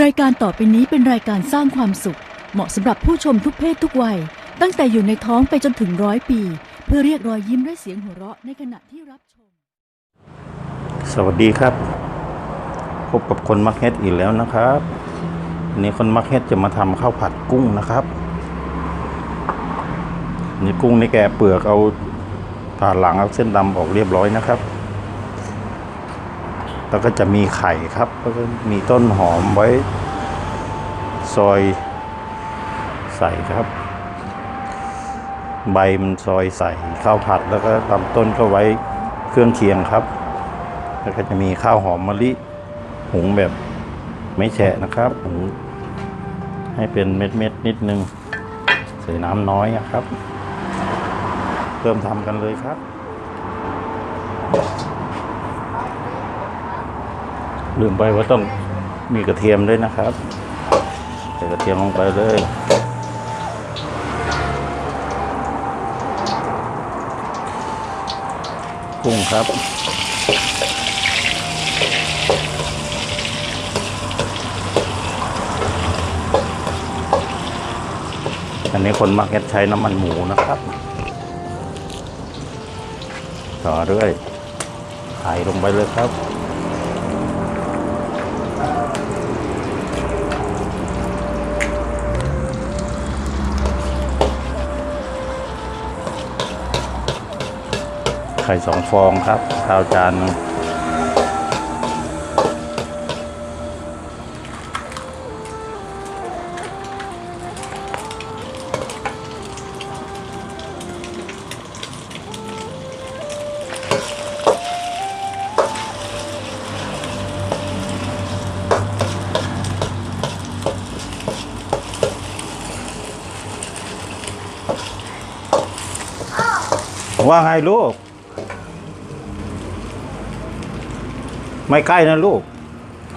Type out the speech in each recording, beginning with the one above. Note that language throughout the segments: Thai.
รายการต่อไปนี้เป็นรายการสร้างความสุข เหมาะสำหรับผู้ชมทุกเพศทุกวัย ตั้งแต่อยู่ในท้องไปจนถึงร้อยปี เพื่อเรียกรอยยิ้มและเสียงหัวเราะในขณะที่รับชม สวัสดีครับ พบกับคนมักเฮ็ดอีกแล้วนะครับวันนี้คนมักเฮ็ดจะมาทำข้าวผัดกุ้งนะครับนี่กุ้งนี่แกะเปลือกเอาผ่าหลังเอาเส้นดำออกเรียบร้อยนะครับ แล้วก็จะมีไข่ครับ แล้วก็มีต้นหอมไว้ซอยใส่ครับ ใบมันซอยใส่ข้าวผัดแล้วก็ลำต้นก็ไว้เครื่องเคียงครับ แล้วก็จะมีข้าวหอมมะลิหุงแบบไม่แฉะนะครับหุงให้เป็นเม็ดๆนิดนึง ใส่น้ำน้อยครับ เริ่มทำกันเลยครับ ลืมไปว่าต้องมีกระเทียมด้วยนะครับ ใส่กระเทียมลงไปเลยกุ้งครับอันนี้คนมักจะใช้น้ำมันหมูนะครับ ต่อด้วยไข่ลงไปเลยครับ ไข่สองฟองครับ ข้าวจานว่าไงลูก ไม่ใกล้นะลูก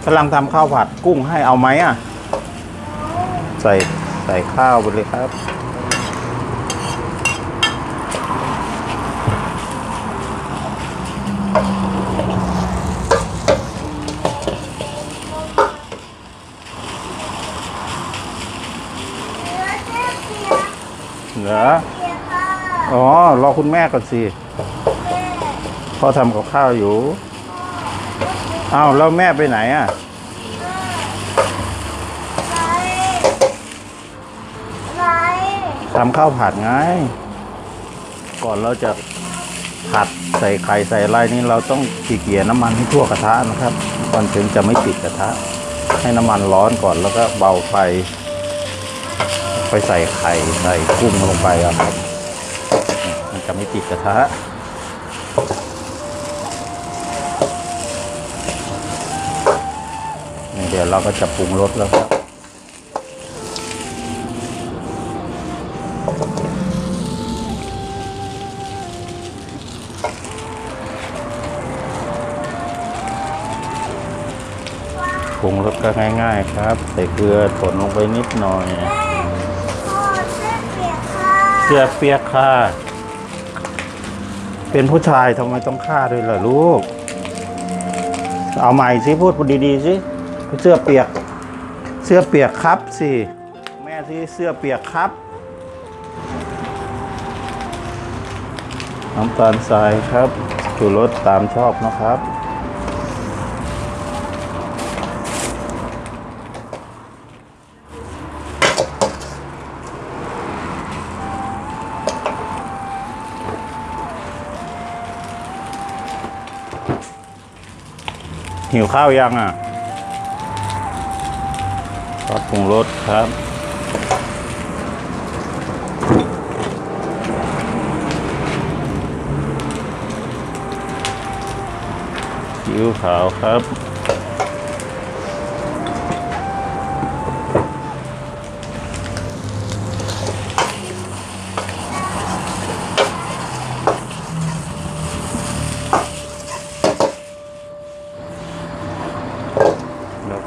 กำลังทำข้าวผัดกุ้งให้เอาไหมอะ ใส่ใส่ข้าวไปเลยครับ เหรอ อ๋อ รอคุณแม่ก่อนสิพ่อทำกับข้าวอยู่ อ้าวแล้วแม่ไปไหนอะทำข้าวผัดไง ก่อนเราจะผัดใส่ไข่ใส่อะไรนี่เราต้องขีเกียน้ำมันให้ทั่วกระทะนะครับก่อนถึงจะไม่ติดกระทะ ให้น้ำมันร้อนก่อนแล้วก็เบาไฟ ไปใส่ไข่ใส่กุ้งลงไปอะครับ มันจะไม่ติดกระทะ นี่เดี๋ยวเราก็จะปรุงรสแล้วครับปรุงรสก็ง่ายๆครับใส่เกลือผลลงไปนิดหน่อยเกลือเปียกค่ะ เป็นผู้ชายทำไมต้องฆ่าด้วยล่ะลูก เอาใหม่สิพูดดีๆสิ เสื้อเปียก เสื้อเปียกครับสิแม่สิเสื้อเปียกครับ น้ำตาลทรายครับชูรสตามชอบนะครับหิวข้าวยังอะ ซอสปรุงรสครับซีอิ๊วขาวครับ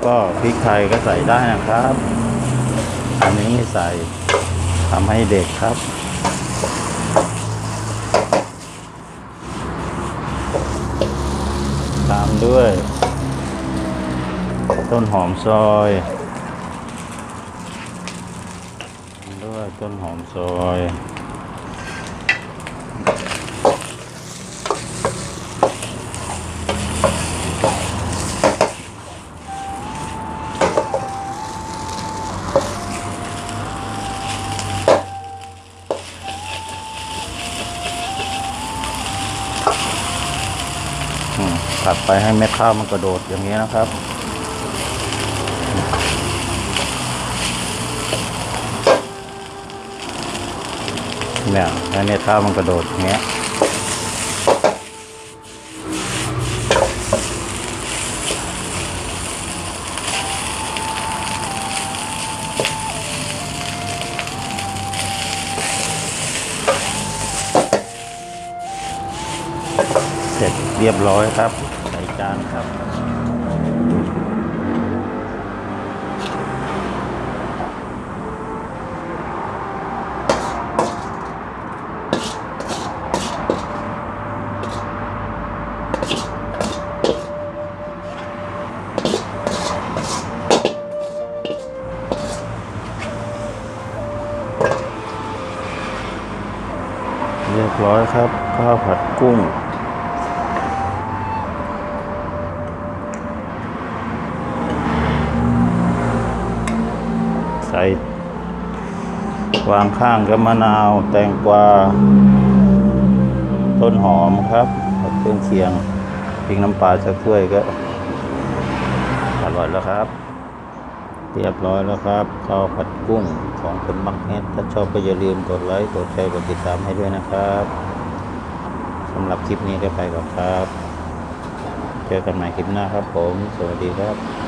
ก็พริกไทยก็ใส่ได้นะครับอันนี้ไม่ใส่ทำให้เด็กครับ ตามด้วย ต้นหอมซอยด้วยต้นหอมซอย ผัดไปให้เม็ดข้าวมันกระโดดอย่างนี้นะครับ เนี่ยให้เม็ดข้าวมันกระโดดอย่างเงี้ยเสร็จเรียบร้อยครับานครับ เรียบร้อยครับ ข้าวผัดกุ้ง ส่วางข้างกับมะนาวแตงกวา ต้นหอมครับเครื่องเคียงพริกน้ำปลาสักถ้วยก็ อร่อยแล้วครับ เรียบร้อยแล้วครับข้าวผัดกุ้งของคนมักเฮ็ดถ้าชอบก็อย่าลืมกดไลค์กดแชร์กดติดตามให้ด้วยนะครับสำหรับคลิปนี้ก็ไปก่อนครับ เจอกันใหม่คลิปหน้าครับผม สวัสดีครับ